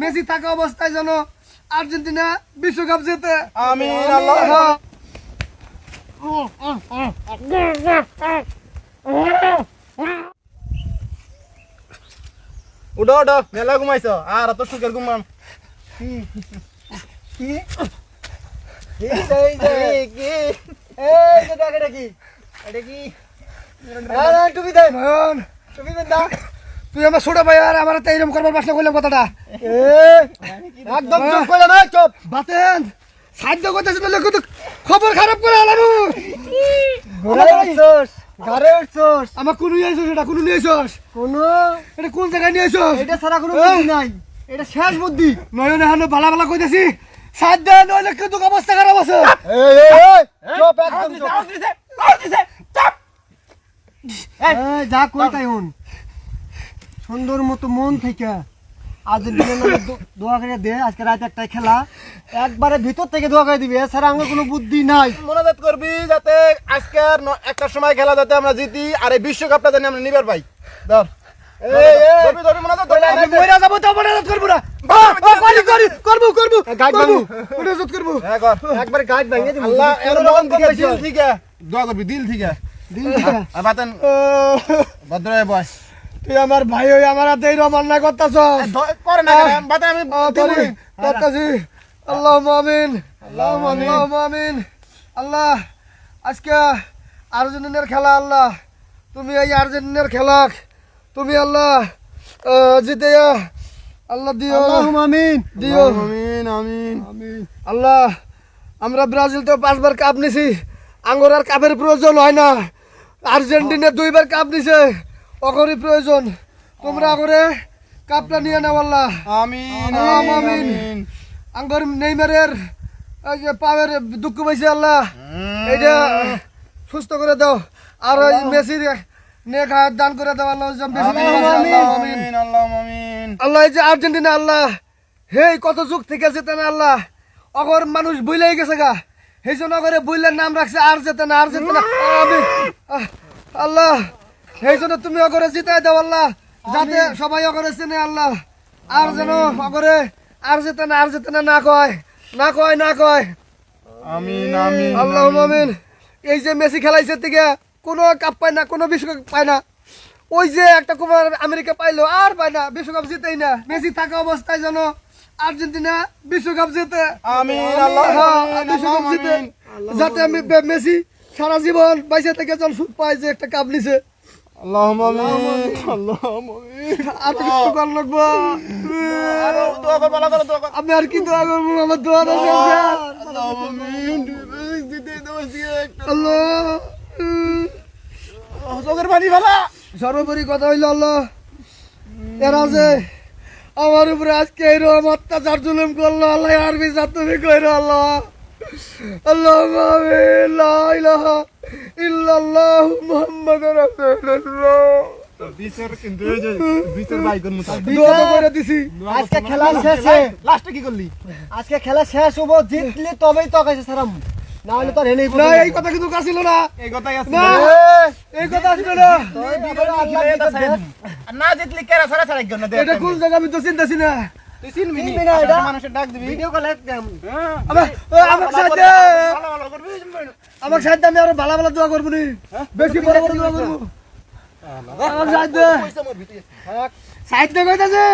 Messi থাকা অবস্থায় যেন আর্জেন্টিনা বিশ্বকাপ জেতে। হ্যাঁ। উঠো উঠো মেলা ঘুমাইছো? আর তো সুখের ঘুমাম কি? এটা কি? টুপি দে। টুপি। তুই আমার ছোট ভাই আর আমার তো এইরকম করবার পাশে কইলাম কথাটা। একদম চুপ করে না চুপ। বাতেন সাহায্য করতেছ না খবর খারাপ করে উঠছস আমার কোন এটা কোন কোন? এটা কোন জায়গায় এটা ছাড়া কোনো নাই। এটা শেষ বুদ্ধি। নয়নে হানো ভালা ভালা কইতেছি। সাহায্য নইলে কিন্তু অবস্থা খারাপ আছে। এই এই চুপ একদম চুপ। যা কই তাই হুন। সুন্দর মতো মন থেকে নামে দোয়া করে দে আজকে রাত একটাই খেলা। একবারে ভিতর থেকে দোয়া করে দিবি এছাড়া আমার কোনো বুদ্ধি নাই। মনোজাত করবি যাতে আজকের ন- একটা সময় খেলা যাতে আমরা জিতি আর এই বিশ্বকাপটা জানি আমরা নিবার পাই। ধর। দিল থেকে দিল থেকে ভদ্র হয়ে বয় তুই আমার ভাই হই আমার হাতে এই রমান না করে না? বাতেন আমি। করতাছি আল্লাহ আমিন আল্লাহ আমিন। আল্লাহ আজকে আর্জেন্টিনার খেলা আল্লাহ। তুমি এই আর্জেন্টিনার খেলা তুমি আল্লাহ আহ, জিতে আল্লাহ দিও। আমিন। দিও। আমিন আমিন। আল্লাহ আমরা ব্রাজিল তো পাঁচবার কাপ নিছি। আঙ্গর আর কাপের প্রয়োজন হয় না। আর্জেন্টিনা দুইবার কাপ নিছে। অকরই প্রয়োজন। তোমরা করে কাপটা নিয়ে নাও আল্লাহ। আমিন আমিন। আঙ্গর নেইমারের এই যে পাওয়ের দুঃখ পাইছে আল্লাহ। এইটা সুস্থ করে দাও। আর ওই মেসির নেক হায়াত দান করে দাও আল্লাহ বেশি আল্লাহ আমিন। আমিন আল্লাহ এই যে আর্জেন্টিনা আল্লাহ হেই কত যুগ থেকে যেতে না আল্লাহ। অগর মানুষ বইলাই গেছে গা। সেই জন্য করে বইলের নাম রাখছে আর যেতে না আর যেতে না আমি আল্লাহ। সেই জন্য তুমি অগরে জিতাই দাও আল্লাহ। যাতে সবাই অগরে চেনে আল্লাহ। আর যেন অগরে আর যেতে না আর যেতে না না কয়। না কয় না কয়। আমিন আমিন আল্লাহ আমিন। এই যে মেসি খেলাইছে থেকে কোনো কাপ পায় না কোনো বিশ্বকাপ পায় না। ওই যে একটা কুমার আমেরিকা পাইলো আর পায় না বিশ্বকাপ জিতেই না। মেসি থাকা অবস্থায় যেন আর্জেন্টিনা বিশ্বকাপ জিতে। আমিন আল্লাহ হ্যাঁ, বিশ্বকাপ জিতে। যাতে আমি মেসি সারা জীবন বাইসে থেকে যেন সুখ পায় যে একটা কাপ নিছে। লাগবো আরও দোয়া আমি আর কি দোয়া করব? আমার দোয়া দিতে আল্লাহ। চোখের পানি সর্বোপরি কথা হইল আল্লাহ। এরা যে আমার উপরে আজকে এরকম অত্যাচার জুলুম করল আল্লাহ আর বিচার তুমি কইরো আল্লাহ। আল্লাহ লা ইলাহা ইল্লাল্লাহ মুহাম্মাদুর রাসূলুল্লাহ। বিচার কিন্তু এই যে বিচার ভাই কোন মত দোয়া করে দিছি। আজকে খেলা শেষে লাস্টে কি করলি? আজকে খেলা শেষ হব জিতলে তবেই তো কাছে সারাম না হলে তো হেনেই না এই কথা কিন্তু কাছিল না? এই কথাই আছে না এই কথা ছিল না। না জিতলি কেরা সারা সারা গেল না এটা কোন জায়গা আমি তো চিন্তাছি না। তুই চিনবি চিনবি না এটা? মানুষের ডাক দিবি? ভিডিও কলে আমার ও, আমার সাথে ভালো ভালো করবি সাথে আমি আরও ভালো ভালো দোয়া করব নি। বেশি বড় বড় দোয়া করব। পয়সা সাহিত্য কইতাছে?